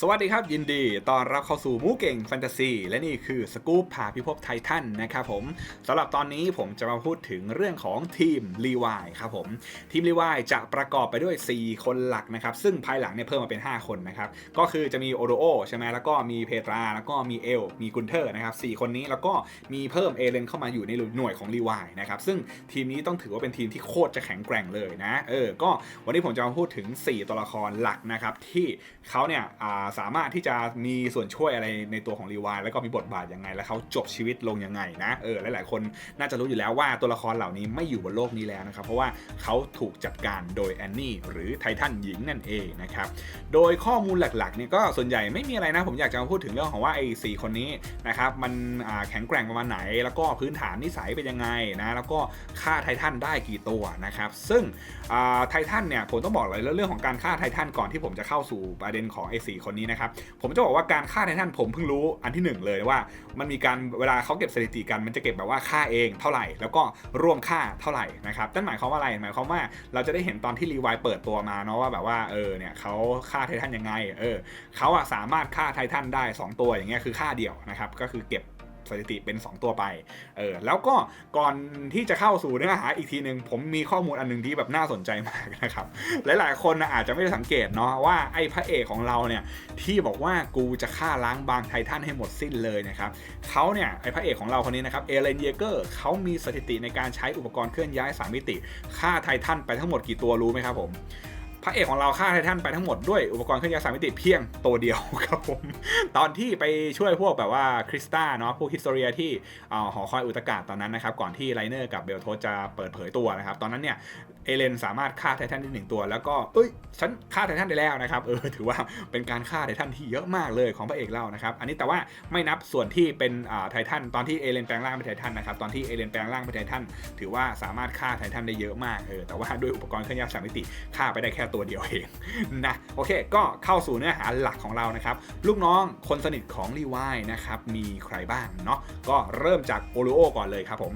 สวัสดีครับ ยินดีต้อนรับเข้าสู่มูเก่งแฟนตาซีและนี่คือสกู๊ปพาพิภพไททันนะครับผมสำหรับตอนนี้ผมจะมาพูดถึงเรื่องของทีมรีวายครับผมทีมรีวายจะประกอบไปด้วย 4 คนหลักนะครับ ซึ่งภายหลังเนี่ยเพิ่มมาเป็น 5 คนนะครับ ก็คือจะมีโอโดโอใช่ไหมแล้วก็มีเพตรา แล้วก็มีเอล มีกุนเทอร์นะครับสคนนี้แล้วก็มีเพิ่มเอเลนเข้ามาอยู่ในหน่วยของรีวายนะครับซึ่งทีมนี้ต้องถือว่าเป็นทีมที่โคตรจะแข็งแกร่งเลยนะเออก็วันนี้ผมจะมาพูดถึง 4 ตัวละครหลักนะครับที่เขาเนี่ยอ่าสามารถที่จะมีส่วนช่วยอะไรในตัวของรีวายแล้วก็มีบทบาทยังไง แล้วเขาจบชีวิตลงยังไงนะเออหลายๆคนน่าจะรู้อยู่แล้วว่าตัวละครเหล่านี้ไม่อยู่บนโลกนี้แล้วนะครับ เพราะว่าเขาถูกจัดการโดยแอนนี่หรือไททันหญิงนั่นเองนะครับโดยข้อมูลหลักๆเนี่ยก็ส่วนใหญ่ไม่มีอะไรนะผมอยากจะมาพูดถึงเรื่องของว่าไอ้สคนนี้นะครับมันแข็งแกร่งประมาณไหน แล้วก็พื้นฐานนิสัยเป็นยังไงนะแล้วก็ฆ่าไททันได้กี่ตัวนะครับซึ่งไททันเนี่ยผมต้องบอกเลยเรื่องของการฆ่าไททันก่อนที่ผมจะเข้าสู่ประเด็นของไอ้สคนนี้นะครับผมจะบอกว่าการฆ่าไททันผมเพิ่งรู้อันที่หนึ่งเลยว่า มันมีการเวลาเขาเก็บสถิติกันมันจะเก็บแบบว่าฆ่าเองเท่าไหร่ แล้วก็ร่วมฆ่าเท่าไหร่นะครับนั่นหมายความว่าอะไรหมายความว่าเราจะได้เห็นตอนที่รีวายเปิดตัวมาเนาะว่าแบบว่าเออเนี่ยเขาฆ่าไททันยังไงเออเขาอะสามารถฆ่าไททันได้ 2 ตัวอย่างเงี้ยคือฆ่าเดี่ยวนะครับก็คือเก็บ สถิติเป็น 2 ตัวไป เออ แล้วก็ก่อนที่จะเข้าสู่เนื้อหาอีกทีหนึ่งผมมีข้อมูลอันหนึงที่แบบน่าสนใจมากนะครับ หลายๆ คนนะอาจจะไม่ได้สังเกตเนาะว่าไอ้พระเอกของเราเนี่ยที่บอกว่ากูจะฆ่าล้างบางไททันให้หมดสิ้นเลยนะครับเขาเนี่ยไอ้พระเอกของเราคนนี้นะครับเอเลนเยเกอร์เขามีสถิติในการใช้อุปกรณ์เคลื่อนย้ายสามมิติฆ่าไททันไปทั้งหมดกี่ตัวรู้ไหมครับผม ระเอกของเราฆ่าไททันไปทั้งหมดด้วยอุปกรณ์เครื่องยนต์สามมิติเพียงตัวเดียวครับผม ตอนที่ไปช่วยพวกแบบว่าคริสต้าเนาะพวกฮิสโตเรียที่เอ่อหอคอยอุตกาศตอนนั้นนะครับ ก่อนที่ไลเนอร์กับเบลโทสจะเปิดเผยตัวนะครับ ตอนนั้นเนี่ย เอเลนสามารถฆ่าไททันได้หนึ่งตัว แล้วก็เอ้ยฉันฆ่าไททันได้แล้วนะครับเออถือว่าเป็นการฆ่าไททันที่เยอะมากเลยของพระเอกเรานะครับอันนี้แต่ว่าไม่นับส่วนที่เป็นอ่าไททันตอนที่เอเลนแปลงร่างเป็นไททันนะครับตอนที่เอเลนแปลงร่างเป็นไททันถือว่าสามารถฆ่าไททันได้เยอะมากเออแต่ว่าด้วยอุปกรณ์เครื่องยนต์สามมิติฆ่าไปได้แค่ตัวเดียวเองนะโอเค ก็เข้าสู่เนื้อหาหลักของเรานะครับลูกน้องคนสนิทของรีวายนะครับมีใครบ้างเนาะก็เริ่มจากโอริโอก่อนเลยครับผม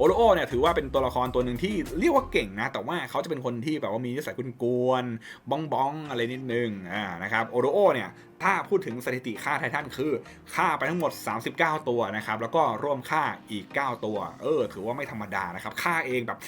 โอโรโอเนี่ยถือว่าเป็นตัวละครตัวหนึ่งที่เรียกว่าเก่งนะ แต่ว่าเขาจะเป็นคนที่แบบว่ามีนิสัยกุนกวนบ้องบ้องอะไรนิดนึงอ่านะครับโอโรโอเนี่ย ถ้าพูดถึงสถิติฆ่าไททันคือฆ่าไปทั้งหมด 39 ตัวนะครับ แล้วก็ร่วมฆ่าอีก 9 ตัว เออ ถือว่าไม่ธรรมดานะครับฆ่าเองแบบ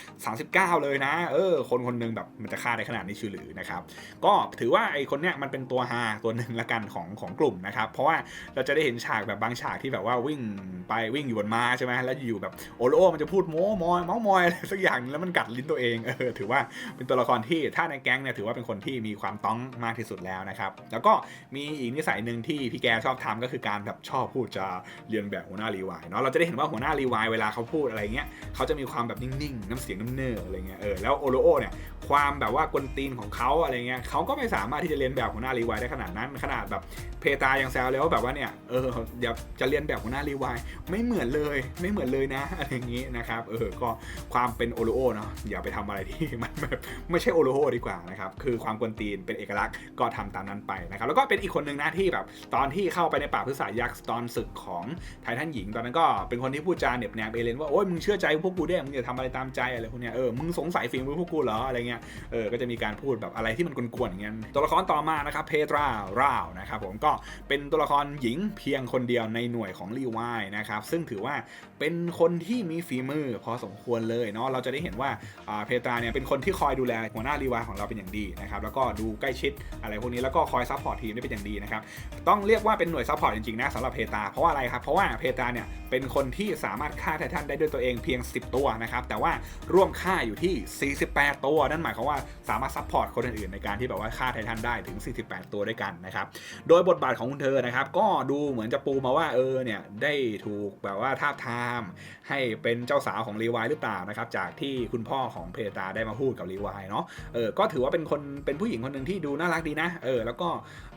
39 เลยนะ เออ คนคนหนึงแบบมันจะฆ่าได้ขนาดนี้ชื่อหรือนะครับ ก็ถือว่าไอคนเนี้ยมันเป็นตัวฮาตัวหนึ่งละกันของของกลุ่มนะครับ เพราะว่าเราจะได้เห็นฉากแบบบางฉากที่แบบว่าวิ่งไปวิ่งอยู่บนม้าใช่ไหมแล้วอยู่แบบโอโลมันจะพูดโม้มอยเมาส์มอยอะไรสักอย่างแล้วมันกัดลิ้นตัวเองเออถือว่าเป็นตัวละครที่ถ้าในแก๊งเนี่ยถือว่าเป็นคนที่มีความต้องมากที่สุดแล้วนะครับ แล้วก็มีอีกนิสัยหนึ่งที่พี่แกชอบทำก็คือการแบบชอบพูดจะเรียนแบบหัวหน้ารีวายเนาะเราจะได้เห็นว่าหัวหน้ารีวายเวลาเขาพูดอะไรเงี้ยเขาจะมีความแบบนิ่งๆ น้ำเสียงน้ำเนื้ออะไรเงี้ยเออแล้วโอโลโอเนี่ยความแบบว่ากวนตีนของเขาอะไรเงี้ยเขาก็ไม่สามารถที่จะเรียนแบบหัวหน้ารีวายได้ขนาดนั้นขนาดแบบเพตายังแซวเลยว่าแบบว่าเนี่ยเอออย่าจะเรียนแบบหัวหน้ารีวายไม่เหมือนเลยไม่เหมือนเลยนะอะไรอย่างงี้นะครับเออก็ความเป็นโอโลโอเนาะอย่าไปทำอะไรที่มันแบบไม่ใช่โอโลโอดีกว่านะครับคือความกวนตีนเป็นเอกลักษณ์ก็ทำตามนั้นไปนะครับแล้วก็เป็นอีกคนหนึ่งนะที่แบบตอนที่เข้าไปในป่าพฤกษายักษ์ตอนศึกของไททันหญิงตอนนั้นก็เป็นคนที่พูดจาเหน็บแนมเอเลนว่าโอ้ยมึงเชื่อใจพวกกูได้มึงจะทำอะไรตามใจอะไรพวกเนี้ยเออมึงสงสัยฝีมือพวกกูเหรออะไรเงี้ยเออก็จะมีการพูดแบบอะไรที่มันกวนๆอย่างเงี้ยตัวละครต่อมานะครับเพตราราวนะครับผมก็เป็นตัวละครหญิงเพียงคนเดียวในหน่วยของรีวายนะครับซึ่งถือว่าเป็นคนที่มีฝีมือพอสมควรเลยเนาะเราจะได้เห็นว่าอ่าเพตราเนี่ยเป็นคนที่คอยดูแลหัวหน้ารีวายของเราเป็นอย่างดีนะครับแล้วก็ดูใกล้ชิดอะไรพวกนี้แล้วก็คอยซัพพอร์ตทีมได้เป็นอย่างดีนะครับ ต้องเรียกว่าเป็นหน่วยซัพพอร์ตจริงๆนะสำหรับเพตาเพราะาอะไรครับ เพราะว่าเพตาเนี่ยเป็นคนที่สามารถฆ่าไททันได้ด้วยตัวเองเพียง 10 ตัวนะครับ แต่ว่าร่วมฆ่าอยู่ที่ 48 ตัว นั่นหมายความว่าสามารถซัพพอร์ตคนอื่นๆในการที่แบบว่าฆ่าไททันได้ถึง 48 ตัวด้วยกันนะครับ โดยบทบาทของคุณเธอนะครับ ก็ดูเหมือนจะปูมาว่าเออเนี่ยได้ถูกแบบว่าทาบทาม ให้เป็นเจ้าสาวของรีวายหรือเปล่านะครับ จากที่คุณพ่อของเพตาได้มาพูดกับรีวายเนาะ เออ ก็ถือว่าเป็นคนเป็นผู้หญิงคนหนึ่งที่ดูน่ารักดีนะ เออ แล้วก็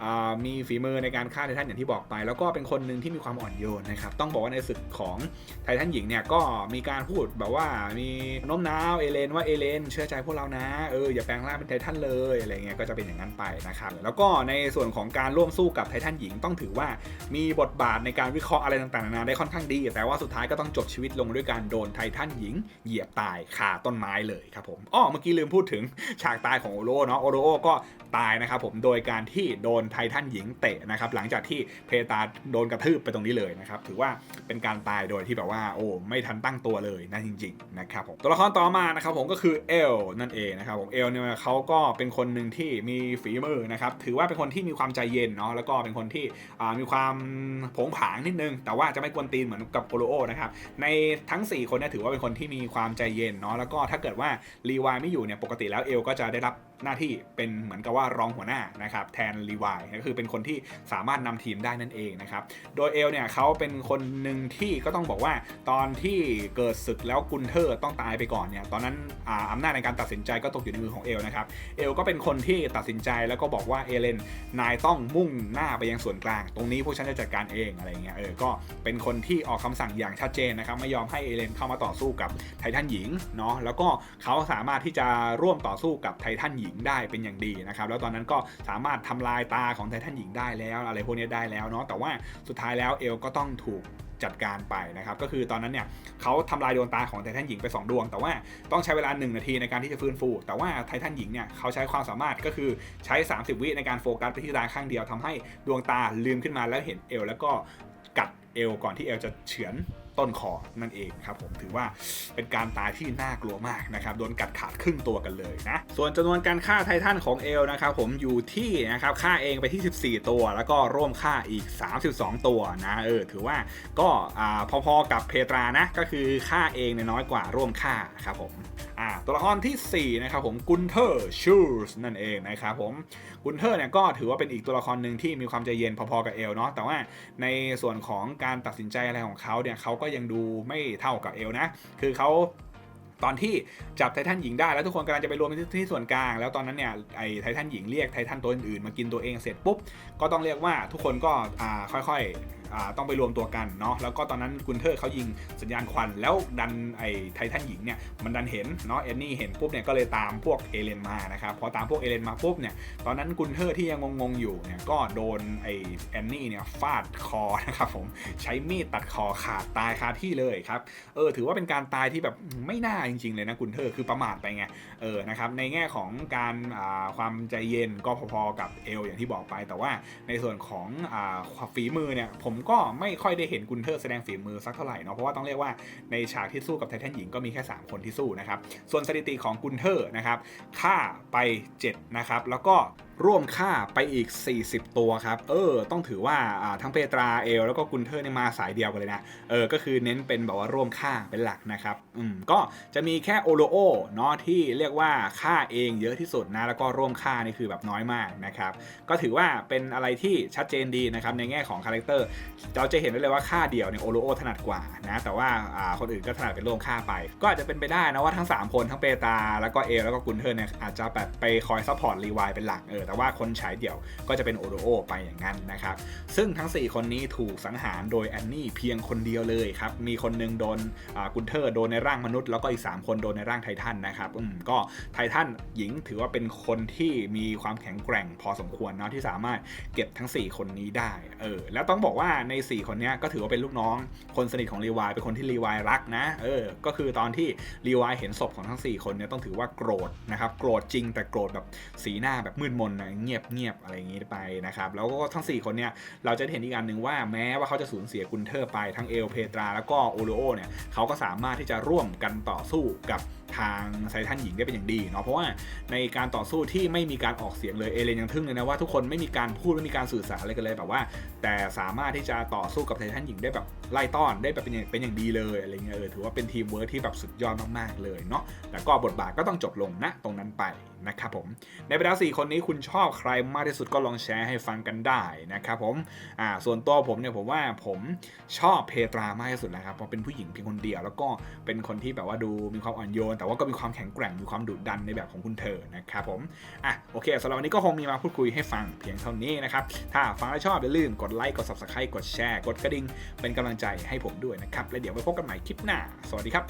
อ่ามีฝีมือในการฆ่าไททันอย่างที่บอกไป แล้วก็เป็นคนหนึ่งที่มีความอ่อนโยนนะครับต้องบอกว่าในศึกของไททันหญิงเนี่ยก็มีการพูดแบบว่ามีน้มน้าวเอเลนว่าเอเลนเชื่อใจพวกเรานะเอออย่าแปลงร่างเป็นไททันเลยอะไรเงี้ยก็จะเป็นอย่างนั้นไปนะครับแล้วก็ในส่วนของการร่วมสู้กับไททันหญิงต้องถือว่ามีบทบาทในการวิเคราะห์อะไรต่างๆนานาได้ค่อนข้างดี แต่ว่าสุดท้ายก็ต้องจบชีวิตลงด้วยการโดนไททันหญิง เหยียบตายคาต้นไม้เลยครับผมอ้อเมื่อกี้ลืมพูดถึงฉากตายของโอโรเนาะโอโรก็ตายนะครับผมโดยการที่โดนไททันหญิงเตะนะครับหลังจากที่เพตาโดนกระทืบไปตรงนี้เลยนะครับถือว่าเป็นการตายโดยที่แบบว่าโอ้ไม่ทันตั้งตัวเลยนะจริงๆนะครับผมตัวละครต่อมานะครับผมก็คือเอลนั่นเองนะครับผมเอลเนี่ยเขาก็เป็นคนหนึ่งที่มีฝีมือนะครับถือว่าเป็นคนที่มีความใจเย็นเนาะแล้วก็เป็นคนที่มีความผงผางนิดนึง แต่ว่าจะไม่กวนตีนเหมือนกับโกโลโอนะครับในทั้ง 4 คนเนี่ยถือว่าเป็นคนที่มีความใจเย็นเนาะแล้วก็ถ้าเกิดว่ารีวายไม่อยู่เนี่ยปกติแล้วเอลก็จะได้รับหน้าที่เป็นเหมือนกับว่ารองหัวหน้านะครับแทนรีวายก็คือเป็นคนที่สามารถนำทีมได้นั่นเองนะครับ โดยเอลเนี่ยเขาเป็นคนหนึ่งที่ก็ต้องบอกว่าตอนที่เกิดศึกแล้วกุนเทอร์ต้องตายไปก่อนเนี่ยตอนนั้นออำนาจในการตัดสินใจก็ตกอยู่ในมือของเอลนะครับเอลก็เป็นคนที่ตัดสินใจแล้วก็บอกว่าเอเลนนายต้องมุ่งหน้าไปยังส่วนกลาง ตรงนี้พวกฉันจะจัดการเองอะไรเงี้ยเออก็เป็นคนที่ออกคำสั่งอย่างชัดเจนนะครับไม่ยอมให้เอเลนเข้ามาต่อสู้กับไททันหญิงเนาะแล้วก็เขาสามารถที่จะร่วมต่อสู้กับไททันหญิงได้เป็นอย่างดีนะครับแล้วตอนนั้นก็สามารถทำลายตาของไททันหญิงได้แล้ว อะไรพวกนี้ได้แล้วเนาะแต่ว่าสุดท้ายแล้วเอลก็ต้องถูกจัดการไปนะครับก็คือตอนนั้นเนี่ยเขาทำลายดวงตาของไททันหญิงไป 2 ดวง แต่ว่าต้องใช้เวลา 1 นาทีในการที่จะฟื้นฟู แต่ว่าไททันหญิงเนี่ยเขาใช้ความสามารถก็คือใช้ 30 วิในการโฟกัสไปที่ตาข้างเดียวทำให้ดวงตาลืมขึ้นมาแล้วเห็นเอลแล้วก็กัดเอลก่อนที่เอลจะเฉือน ต้นคอนั่นเองครับผมถือว่าเป็นการตายที่น่ากลัวมากนะครับโดนกัดขาดครึ่งตัวกันเลยนะส่วนจำนวนการฆ่าไททันของเอลนะครับผมอยู่ที่นะครับฆ่าเองไปที่ 14 ตัว แล้วก็ร่วมฆ่าอีก 32 ตัวนะเออถือว่าก็พอๆกับเพตรานะก็คือฆ่าเองน้อยกว่าร่วมฆ่าครับผมตัวละครทีสี่ 4 นะครับผมกุนเทอร์ชูสนั่นเองนะครับผมกุนเทอร์เนี่ยก็ถือว่าเป็นอีกตัวละครหนึ่งที่มีความใจเย็นพอๆกับเอลเนาะแต่ว่าในส่วนของการตัดสินใจอะไรของเขาเนี่ยเขาก็ก็ยังดูไม่เท่ากับเอลนะ คือเขาตอนที่จับไททันหญิงได้แล้วทุกคนกำลังจะไปรวมที่ที่ส่วนกลาง แล้วตอนนั้นเนี่ยไอ้ไททันหญิงเรียกไททันตัวอื่นๆมากินตัวเองเสร็จปุ๊บก็ต้องเรียกว่าทุกคนก็อ่าค่อยๆต้องไปรวมตัวกันเนาะแล้วก็ตอนนั้นกุนเทอร์เขายิงสัญญาณควัน แล้วดันไอ้ไททันหญิงเนี่ยมันดันเห็นเนาะแอนนี่เห็นปุ๊บเนี่ยก็เลยตามพวกเอเลนมานะครับพอตามพวกเอเลนมาปุ๊บเนี่ยตอนนั้นกุนเทอร์ที่ยังงงๆอยู่เนี่ยก็โดนไอ้แอนนี่เนี่ยฟาดคอนะครับผมใช้มีดตัดคอขาดตายคาที่เลยครับเออถือว่าเป็นการตายที่แบบไม่น่าจริงๆเลยนะกุนเทอร์คือประมาทไปไงเออนะครับในแง่ของการความใจเย็นก็พอๆกับเอลอย่างที่บอกไป แต่ว่าในส่วนของอฝีมือเนี่ยผมก็ไม่ค่อยได้เห็นกุนเทอร์แสดงฝีมือสักเท่าไหร่เนาะเพราะว่าต้องเรียกว่าในฉากที่สู้กับไททันหญิงก็มีแค่ 3 คนที่สู้นะครับส่วนสถิติของกุนเทอร์นะครับฆ่าไป7นะครับแล้วก็ ร่วมฆ่าไปอีก 40 ตัวครับ เออ ต้องถือว่าทั้งเปตราเอล แล้วก็กุนเทอร์เนี่ยมาสายเดียวกันเลยนะ เออ ก็คือเน้นเป็นแบบว่าร่วมฆ่าเป็นหลักนะครับ อืม ก็จะมีแค่โอโลโอเนาะที่เรียกว่าฆ่าเองเยอะที่สุดนะ แล้วก็ร่วมฆ่านี่คือแบบน้อยมากนะครับ ก็ถือว่าเป็นอะไรที่ชัดเจนดีนะครับในแง่ของคาแรคเตอร์ เราจะเห็นได้เลยว่าฆ่าเดี่ยวเนี่ยโอโลโอถนัดกว่านะ แต่ว่าอ่าคนอื่นก็ถนัดเป็นร่วมฆ่าไป ก็อาจจะเป็นไปได้นะว่าทั้ง 3 คนทั้งเปตราแล้วก็เอลแล้วก็กุนเทอร์เนี่ยอาจจะแบบไปคอยซัพพอร์ตรีวายเป็นหลักเออแต่ว่าคนฉายเดี่ยวก็จะเป็นโอโลโอไปอย่างนั้นนะครับ ซึ่งทั้ง 4 คนนี้ถูกสังหารโดยแอนนี่เพียงคนเดียวเลยครับ มีคนหนึงโดนกุนเทอร์โดนในร่างมนุษย์แล้วก็อีก 3 คนโดนในร่างไททันนะครับอืมก็ไททันหญิงถือว่าเป็นคนที่มีความแข็งแกร่งพอสมควรเนาะที่สามารถเก็บทั้ง 4 คนนี้ได้เออแล้วต้องบอกว่าใน 4 คนนี้ก็ถือว่าเป็นลูกน้องคนสนิทของรีวายเป็นคนที่รีวายรักนะเออก็คือตอนที่รีวายเห็นศพของทั้ง 4 คนเนี่ยต้องถือว่าโกรธนะครับโกรธจริงแต่โกรธแบบสีหน้าแบบมืดมนเงียบเงียบอะไรอย่างนี้ไปนะครับ แล้วก็ทั้ง 4 คนเนี่ยเราจะเห็นอีกอันหนึ่งว่าแม้ว่าเขาจะสูญเสียกุนเทอร์ไปทั้งเอลเพตรา แล้วก็โอโลโอเนี่ยเขาก็สามารถที่จะร่วมกันต่อสู้กับ ทางไซทันหญิงได้เป็นอย่างดีเนาะเพราะว่าในการต่อสู้ที่ไม่มีการออกเสียงเลยเอเลนยังทึ่งเลยนะว่าทุกคนไม่มีการพูดไม่มีการสื่อสารอะไรกันเลยแบบว่า แต่สามารถที่จะต่อสู้กับไททันหญิงได้แบบไล่ต้อนได้แบบเป็นอย่างเป็นอย่างดีเลยอะไรเงี้ยเออถือว่าเป็นทีมเวิร์คที่แบบสุดยอดมากๆเลยเนาะแล้วก็บทบาทก็ต้องจบลงณตรงนั้นไปนะครับผมในบรรดาสี่คนนี้คุณชอบใครมากที่สุดก็ลองแชร์ให้ฟังกันได้นะครับผมอ่าส่วนตัวผมเนี่ยผมว่าผมชอบเพตรามากที่สุดนะครับเพราะเป็นผู้หญิงเพียงคนเดียว แล้วก็เป็นคนที่แบบว่าดูมีความอ่อนโยนแต่ว่าก็มีความแข็งแกร่งมีความดุดันในแบบของคุณเธอนะครับผมอะโอเคสำหรับวันนี้ก็คงมีมาพูดคุยให้ฟังเพียงเท่านี้นะครับถ้าฟังแล้วชอบอย่าลืมกดไลค์กด subscribe กดแชร์กดกระดิ่งเป็นกำลังใจให้ผมด้วยนะครับแล้วเดี๋ยวไปพบกันใหม่คลิปหน้า สวัสดีครับ